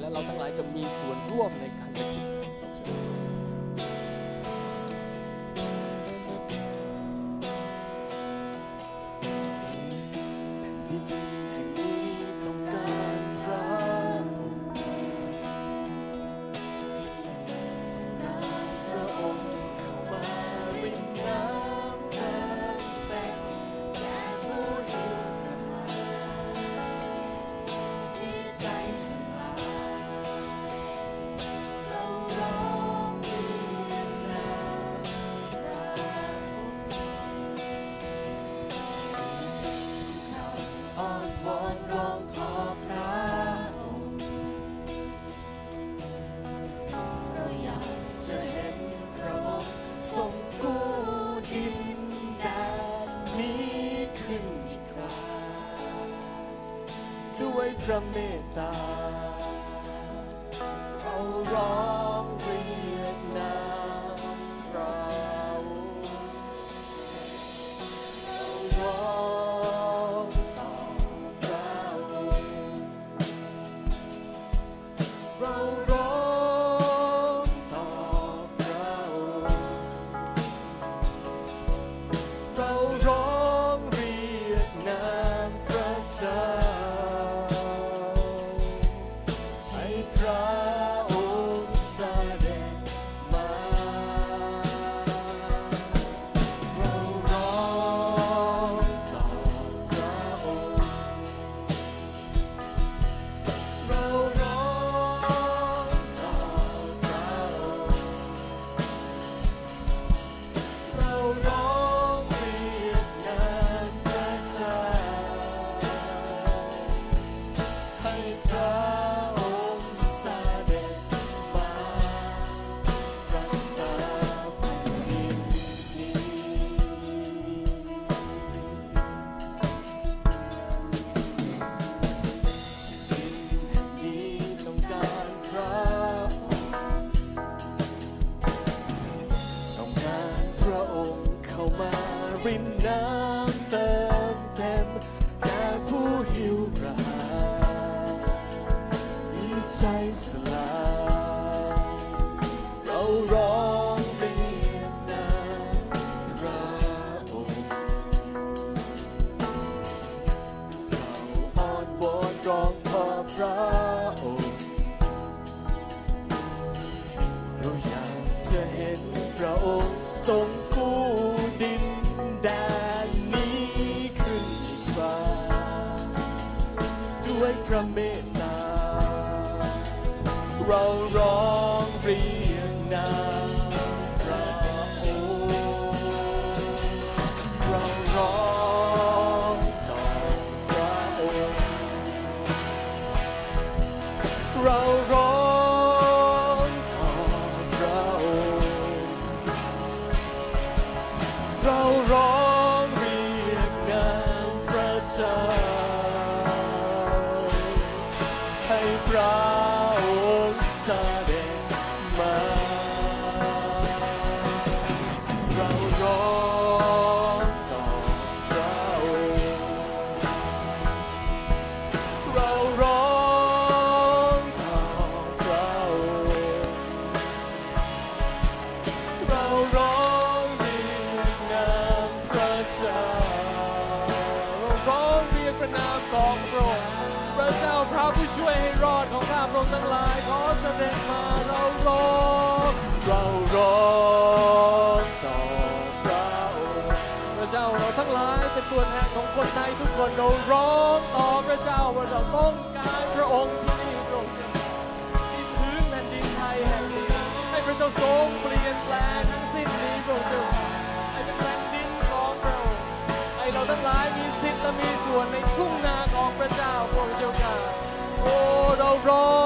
และเราทั้งหลายจะมีส่วนร่วมในการกระถิ่ away from me, die. Oh, ามารินน้ำเติมเต็มแก่ผู้หิวกระหายใจสลาย ระเมตตา เราร้องเรียนนามพระองค์เราร้องต่อพระองค์เราาผู้ช่วยให้รอดของข้าพระองค์ทั้งหลาย ขอเสด็จมาเราร้องเราร้องต่อพระองค์พระเจ้าเราทั้งหลายเป็นตัวแทนของคนไทยทุกคนเราร้องต่อพระเจ้าว่าเราต้องการพระองค์ที่นี่พระองค์เช่นที่พื้นแผ่นดินไทยแห่งนี้ให้พระเจ้าทรงเปลี่ยนแปลง Roll!